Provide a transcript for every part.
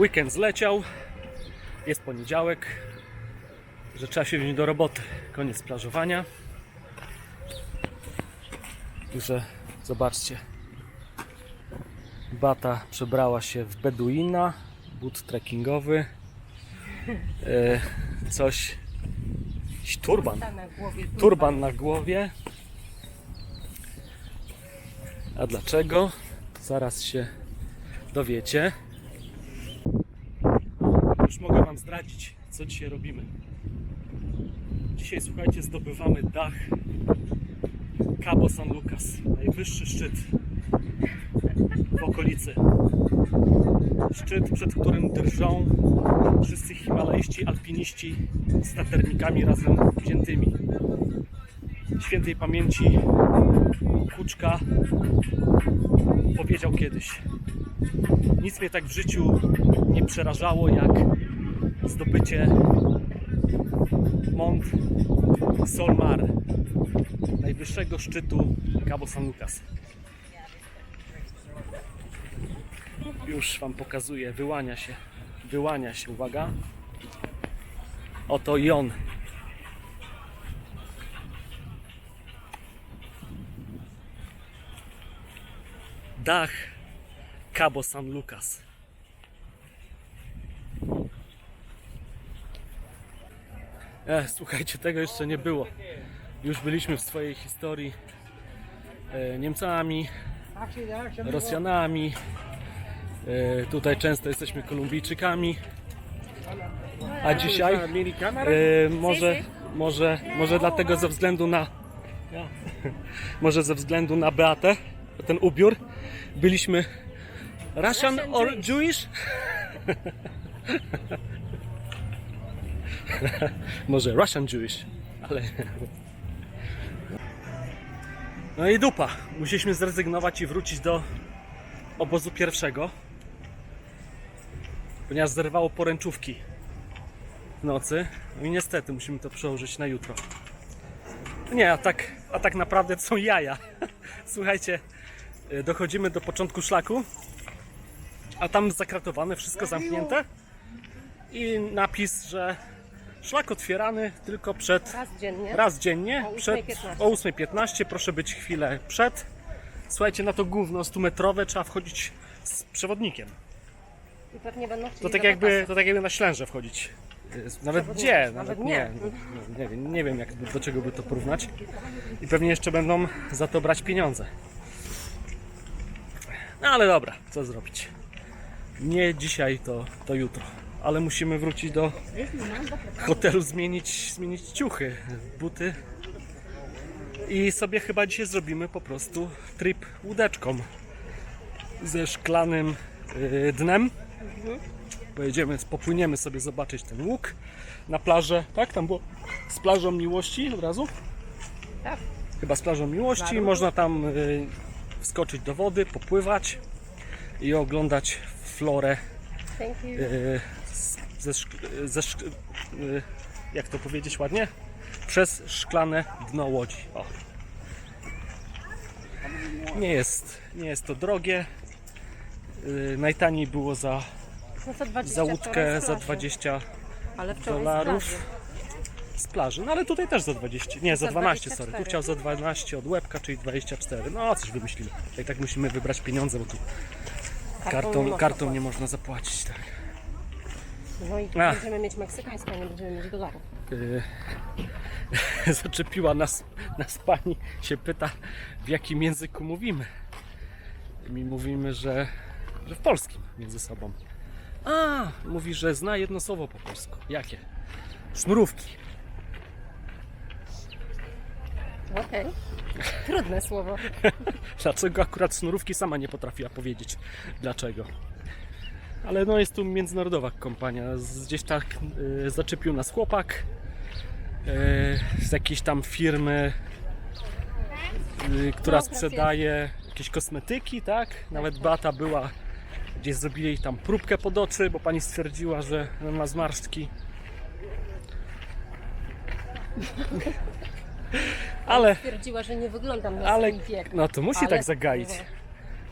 Weekend zleciał, jest poniedziałek, że trzeba się wziąć do roboty. Koniec plażowania. Że zobaczcie, Bata przebrała się w Beduina, but trekkingowy, e, coś, jakiś turban, turban na głowie. A dlaczego? Zaraz się dowiecie. Wam zdradzić, co dzisiaj robimy. Dzisiaj, słuchajcie, zdobywamy dach Cabo San Lucas, najwyższy szczyt w okolicy. Szczyt, przed którym drżą wszyscy himalaiści, alpiniści z taternikami razem wziętymi. Świętej pamięci Kuczka powiedział kiedyś: Nic mnie tak w życiu nie przerażało jak zdobycie Mont Solmar, najwyższego szczytu Cabo San Lucas. Już Wam pokazuję, wyłania się, wyłania się, uwaga. Oto i. Dach Cabo San Lucas. E, słuchajcie, tego jeszcze nie było. Już byliśmy w swojej historii e, Niemcami, Rosjanami. E, tutaj często jesteśmy Kolumbijczykami. A dzisiaj e, może, może, może dlatego ze względu na może ze względu na Beatę, ten ubiór, byliśmy Russian Russian or Jewish. Może Russian Jewish, ale... No i dupa. Musieliśmy zrezygnować i wrócić do obozu pierwszego, ponieważ zerwało poręczówki w nocy. No i niestety musimy to przełożyć na jutro. Nie, a tak, a tak naprawdę to są jaja. Słuchajcie, y, dochodzimy do początku szlaku, a tam zakratowane, wszystko zamknięte i napis, że szlak otwierany tylko przed Raz dziennie. raz dziennie O przed, 8:15. o 8.15 proszę być chwilę przed. Słuchajcie na to gówno 100 metrowe trzeba wchodzić z przewodnikiem. I pewnie będą chcieli to tak jakby, to tak jakby na ślęże wchodzić. Nawet gdzie, nawet nie. nie, nie, wiem, nie wiem jak, do czego by to porównać. I pewnie jeszcze będą za to brać pieniądze. No ale dobra, co zrobić? Nie dzisiaj, to, to jutro ale musimy wrócić do hotelu, zmienić, zmienić ciuchy, buty i sobie chyba dzisiaj zrobimy po prostu trip łódeczką ze szklanym y, dnem. Pojedziemy, popłyniemy sobie zobaczyć ten łuk na plażę, tak? Tam było z plażą miłości od razu? Tak. Chyba z plażą miłości. Plażą. Można tam y, wskoczyć do wody, popływać i oglądać florę y, szk- y, jak to powiedzieć ładnie? Przez szklane dno łodzi. O. Nie jest, nie jest to drogie. Y, najtaniej było za, No to 20 za łódkę za plaży. 20 Ale wczoraj z dolarów z plaży. No ale tutaj też za 20. Nie, za Za 12, sorry. 24. Tu chciał za 12 od łebka, czyli 24. No coś wymyślimy. I tak musimy wybrać pieniądze, bo tu kartą, kartą nie można zapłacić. Tak. No i Ach. będziemy mieć meksykańską, nie będziemy mieć dolarów. y, zaczepiła nas, nas pani, się pyta w jakim języku mówimy. Mi mówimy, że, że w polskim między sobą. A, mówi, że zna jedno słowo po polsku. Jakie? Sznurówki. Okej. Trudne słowo. Dlaczego akurat sznurówki sama nie potrafiła powiedzieć dlaczego. Ale no jest tu międzynarodowa kompania. Gdzieś tak y, zaczepił nas chłopak y, z jakiejś tam firmy, y, która No, sprzedaje jakieś kosmetyki, tak? Nawet Bata była gdzieś zrobili jej tam próbkę pod oczy, bo pani stwierdziła, że ma zmarszczki. Ale Twierdziła, że nie wyglądam na Ale swój wiek. no to musi Ale- tak zagaić. no.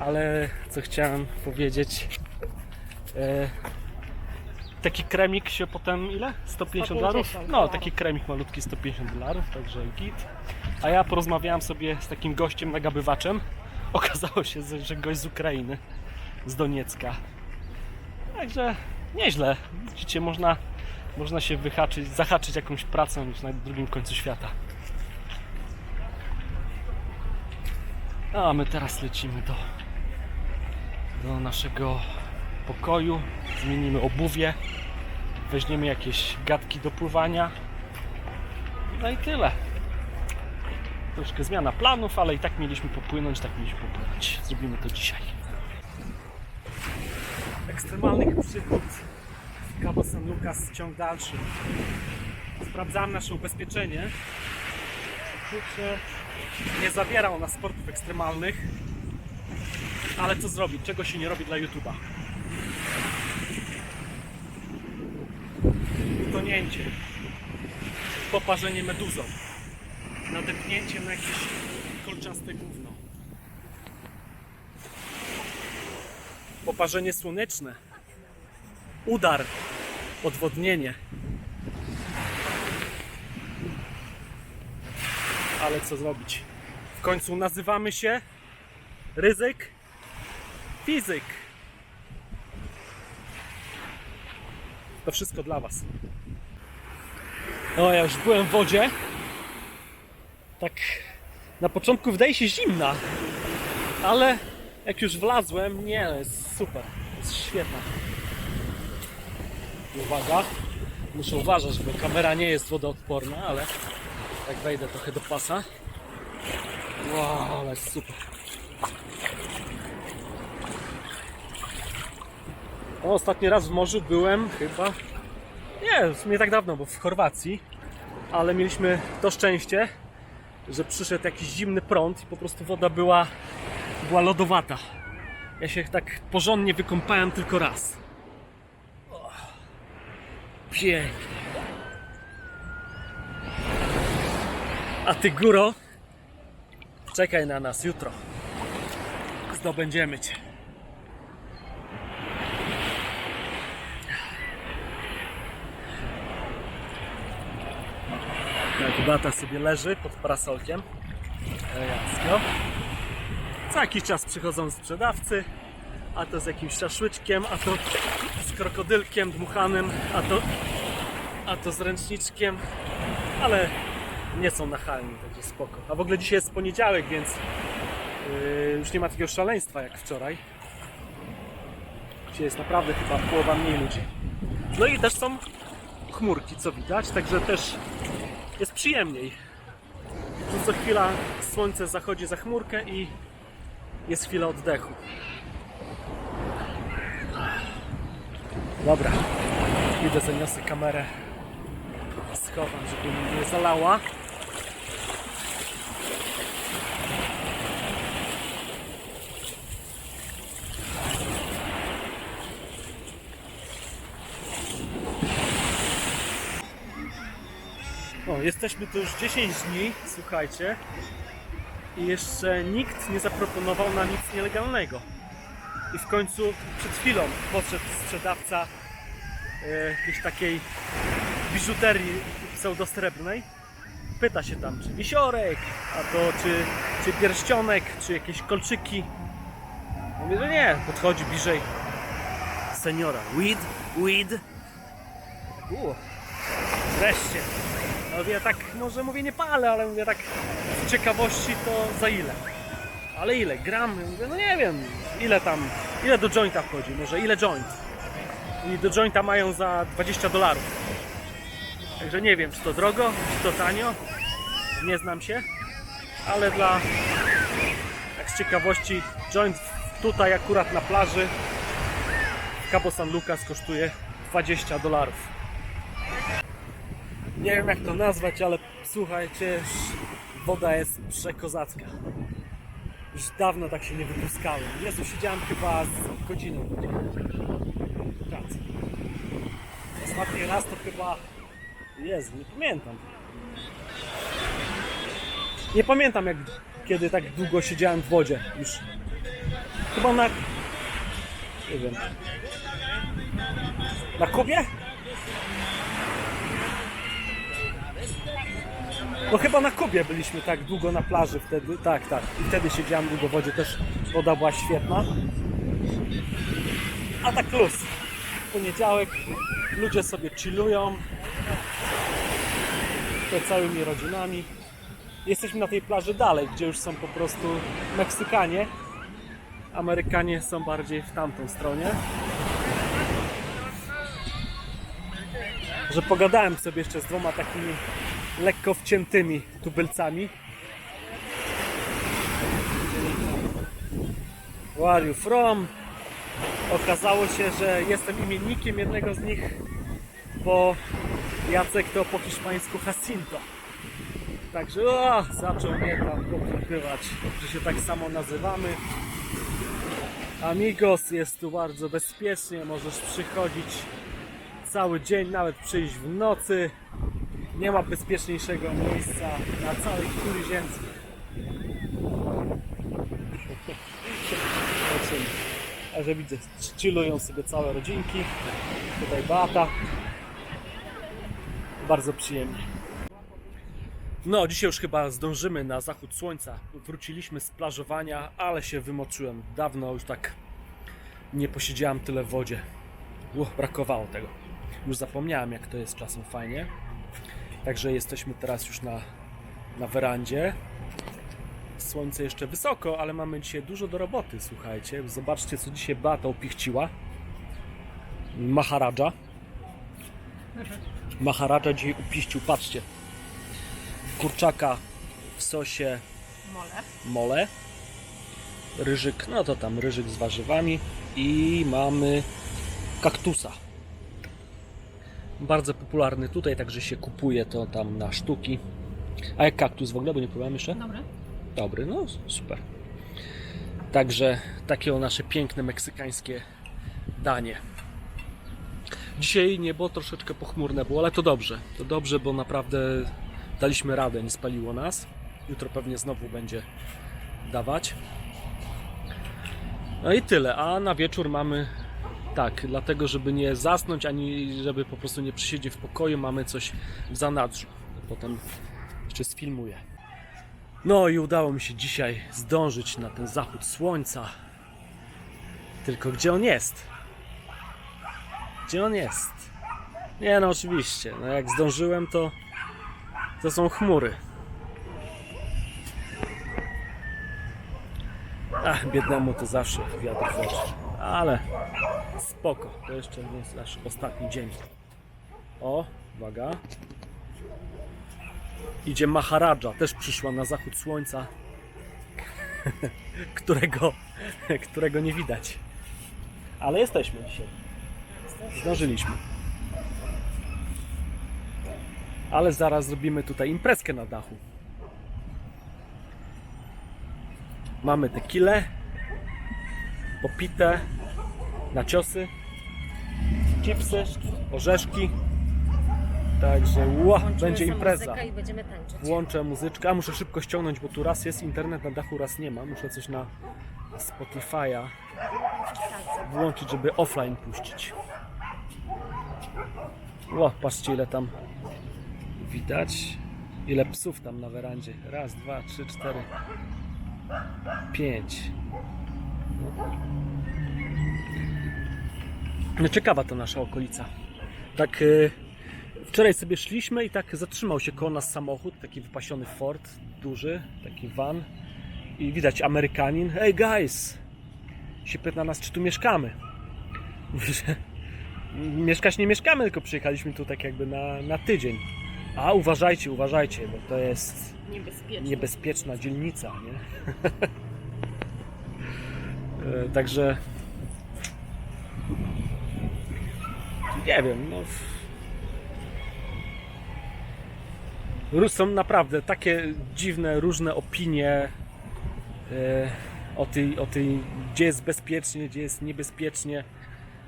Ale co chciałem powiedzieć, e, taki kremik się potem ile? 150 dolarów? 150 No, dolarów. taki kremik malutki 150 dolarów, także git. A ja porozmawiałem sobie z takim gościem nagabywaczem. Okazało się, że gość z Ukrainy, z Doniecka. Także nieźle. Widzicie, można, można się wyhaczyć, zahaczyć jakąś pracę już na drugim końcu świata. A my teraz lecimy do, do naszego pokoju. Zmienimy obuwie. Weźmiemy jakieś gadki do pływania. No i tyle. Troszkę zmiana planów, ale i tak mieliśmy popłynąć, tak mieliśmy popłynąć. Zrobimy to dzisiaj. Ekstremalnych przygód w Cabo San Lucas ciąg dalszy. Sprawdzałem nasze ubezpieczenie. Kurczę, nie zawierał nas sportów ekstremalnych. Ale co zrobić? Czego się nie robi dla YouTube'a? Utonięcie. Poparzenie meduzą. Nadepnięcie na jakieś kolczaste gówno. Poparzenie słoneczne. Udar. Odwodnienie. Ale co zrobić? W końcu nazywamy się Ryzyk Fizyk. To wszystko dla Was. O, ja już byłem w wodzie. Tak na początku wydaje się zimna, ale jak już wlazłem, nie, jest super. Jest świetna. Uwaga, muszę uważać, bo kamera nie jest wodoodporna, ale jak wejdę trochę do pasa. Wow, ale jest super. No, ostatni raz w morzu byłem chyba. Nie, w sumie tak dawno, bo w Chorwacji. Ale mieliśmy to szczęście, że przyszedł jakiś zimny prąd i po prostu woda była, była lodowata. Ja się tak porządnie wykąpałem tylko raz. O, Pięknie. A ty góro, czekaj na nas jutro. Zdobędziemy cię. Jak bata sobie leży pod parasolkiem. Elegancko. Co jakiś czas przychodzą sprzedawcy, a to z jakimś szaszłyczkiem, a to z krokodylkiem dmuchanym, a to, a to z ręczniczkiem, ale nie są nachalni, także spoko. A w ogóle dzisiaj jest poniedziałek, więc yy, już nie ma takiego szaleństwa jak wczoraj. Dzisiaj jest naprawdę chyba połowa mniej ludzi. No i też są chmurki, co widać, także też jest przyjemniej. Tu co chwila słońce zachodzi za chmurkę i jest chwila oddechu. Dobra, idę zaniosę kamerę. Schowam, żeby mnie nie zalała. Jesteśmy tu już 10 dni, słuchajcie. I jeszcze nikt nie zaproponował nam nic nielegalnego. I w końcu przed chwilą podszedł sprzedawca e, jakiejś takiej biżuterii pseudosrebrnej. Pyta się tam, czy wisiorek, a to czy, czy pierścionek, czy jakieś kolczyki. Mówię, że nie. Podchodzi bliżej seniora. Weed, weed. U, wreszcie. No ja tak, może mówię nie palę, ale mówię tak z ciekawości to za ile? Ale ile? Gram? Mówię, no nie wiem, ile tam, ile do jointa wchodzi, może ile joint? I do jointa mają za 20 dolarów. Także nie wiem, czy to drogo, czy to tanio, nie znam się, ale dla, tak z ciekawości, joint tutaj akurat na plaży Cabo San Lucas kosztuje 20 dolarów nie wiem jak to nazwać, ale słuchajcie, woda jest przekozacka. Już dawno tak się nie wypuskałem. Jezu, siedziałem chyba z godziną pracy. Ostatni raz to chyba... Jezu, nie pamiętam. Nie pamiętam jak kiedy tak długo siedziałem w wodzie już. Chyba na... Nie wiem. Na Kubie? No chyba na Kubie byliśmy tak długo na plaży wtedy. Tak, tak. I wtedy siedziałem długo w wodzie, też woda była świetna. A tak luz. Poniedziałek, ludzie sobie chillują. To całymi rodzinami. Jesteśmy na tej plaży dalej, gdzie już są po prostu Meksykanie. Amerykanie są bardziej w tamtą stronie. Że pogadałem sobie jeszcze z dwoma takimi lekko wciętymi tubylcami. Where are you from? Okazało się, że jestem imiennikiem jednego z nich, bo Jacek to po hiszpańsku Jacinto. Także o, zaczął mnie tam dopytywać, że się tak samo nazywamy. Amigos, jest tu bardzo bezpiecznie, możesz przychodzić cały dzień, nawet przyjść w nocy. Nie ma bezpieczniejszego miejsca na całej kuli ziemskiej. Zobaczymy. Także widzę, chillują sobie całe rodzinki. Tutaj Beata. Bardzo przyjemnie. No, dzisiaj już chyba zdążymy na zachód słońca. Wróciliśmy z plażowania, ale się wymoczyłem. Dawno już tak nie posiedziałem tyle w wodzie. Uch, brakowało tego. Już zapomniałem, jak to jest czasem fajnie. Także jesteśmy teraz już na, na werandzie. Słońce jeszcze wysoko, ale mamy dzisiaj dużo do roboty, słuchajcie. Zobaczcie, co dzisiaj Beata upichciła. Maharadża. Maharadża dzisiaj upiścił, patrzcie. Kurczaka w sosie Mole. mole. Ryżyk, no to tam ryżyk z warzywami. I mamy kaktusa. Bardzo popularny tutaj, także się kupuje to tam na sztuki. A jak kaktus w ogóle, bo nie próbowałem jeszcze? Dobre. Dobry, no super. Także takie o nasze piękne meksykańskie danie. Dzisiaj niebo troszeczkę pochmurne było, ale to dobrze. To dobrze, bo naprawdę daliśmy radę, nie spaliło nas. Jutro pewnie znowu będzie dawać. No i tyle. A na wieczór mamy tak, dlatego żeby nie zasnąć, ani żeby po prostu nie przysiedzieć w pokoju, mamy coś w zanadrzu. Potem jeszcze sfilmuję. No i udało mi się dzisiaj zdążyć na ten zachód słońca. Tylko gdzie on jest? Gdzie on jest? Nie no oczywiście, no jak zdążyłem to to są chmury. Ach, biednemu to zawsze wiatr w oczy. Ale spoko, to jeszcze nie jest nasz ostatni dzień. O, uwaga. Idzie Maharadża, też przyszła na zachód słońca, którego, którego nie widać. Ale jesteśmy dzisiaj. Zdążyliśmy. Ale zaraz zrobimy tutaj imprezkę na dachu. Mamy tequilę, popite, naciosy, chipsy, orzeszki. Także ła, będzie impreza. I będziemy tańczyć. Włączę muzyczkę. A muszę szybko ściągnąć, bo tu raz jest internet na dachu, raz nie ma. Muszę coś na Spotify'a włączyć, żeby offline puścić. Ło, patrzcie ile tam widać. Ile psów tam na werandzie. Raz, dwa, trzy, cztery, pięć. No ciekawa to nasza okolica. Tak y, wczoraj sobie szliśmy i tak zatrzymał się koło nas samochód, taki wypasiony Ford, duży, taki van i widać Amerykanin. Hey guys! Się pyta nas, czy tu mieszkamy. Że mieszkać nie mieszkamy, tylko przyjechaliśmy tu tak jakby na, na tydzień. A uważajcie, uważajcie, bo to jest niebezpieczna dzielnica, nie? E, Także nie wiem, no są naprawdę takie dziwne, różne opinie e, o tej, o tej, gdzie jest bezpiecznie, gdzie jest niebezpiecznie.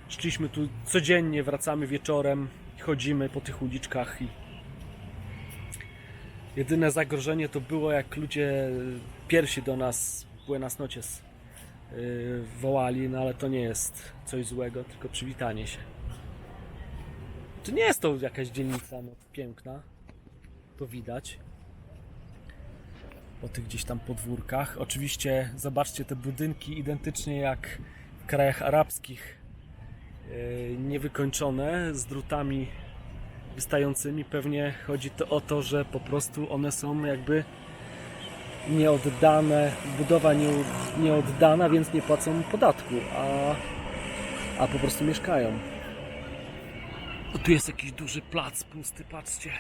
Szliśmy tu codziennie, wracamy wieczorem, chodzimy po tych uliczkach i Jedyne zagrożenie to było, jak ludzie pierwsi do nas, Buenas noches, wołali, no ale to nie jest coś złego, tylko przywitanie się. Znaczy nie jest to jakaś dzielnica no, piękna. To widać. Po tych gdzieś tam podwórkach. Oczywiście zobaczcie te budynki identycznie jak w krajach arabskich. Yy, Niewykończone, z drutami wystającymi. Pewnie chodzi to o to, że po prostu one są jakby nieoddane, budowa nie, nieoddana, więc nie płacą podatku, a, a po prostu mieszkają. O, tu jest jakiś duży plac pusty, patrzcie.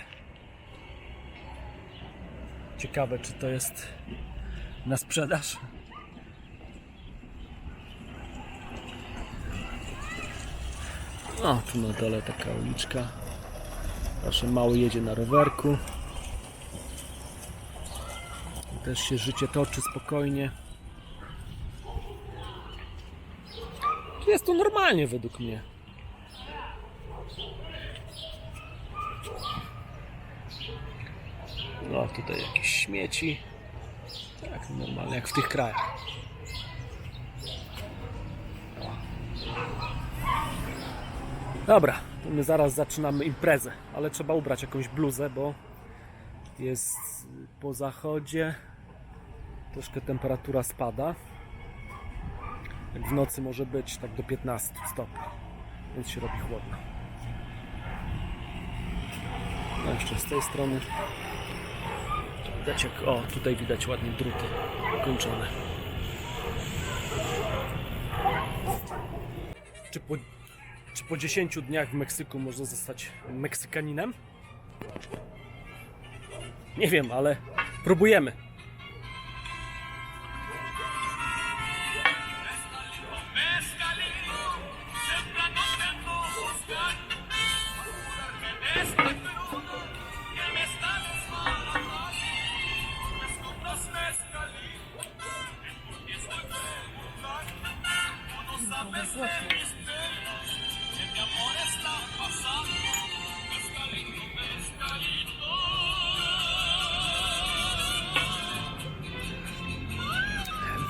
Ciekawe, czy to jest na sprzedaż. O, tu na dole taka uliczka. Proszę, mały jedzie na rowerku. Też się życie toczy spokojnie. Jest to normalnie według mnie. No tutaj jakieś śmieci. Tak normalnie jak w tych krajach. Dobra, my zaraz zaczynamy imprezę, ale trzeba ubrać jakąś bluzę, bo jest po zachodzie. Troszkę temperatura spada. Jak w nocy może być tak do 15 stopni, więc się robi chłodno. No jeszcze z tej strony. Widać jak, o, tutaj widać ładnie druty kończone. Czy po, czy po 10 dniach w Meksyku można zostać Meksykaninem? Nie wiem, ale próbujemy.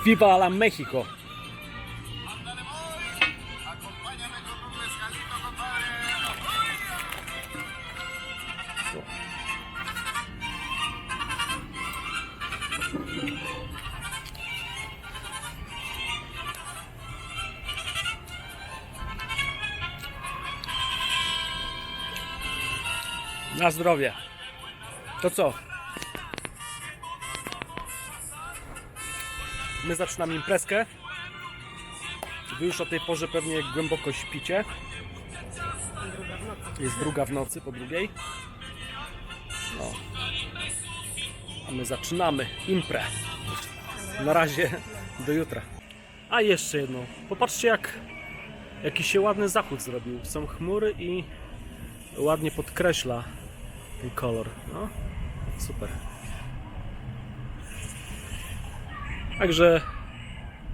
Viva la México! Na zdrowie. To co? My zaczynamy imprezkę. Wy już o tej porze pewnie głęboko śpicie. Jest druga w nocy, po drugiej. No. A my zaczynamy imprę. Na razie, do jutra. A jeszcze jedno. Popatrzcie jak jaki się ładny zachód zrobił. Są chmury i ładnie podkreśla ten kolor. No, super. Także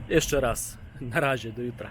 jeszcze raz. Na razie, do jutra.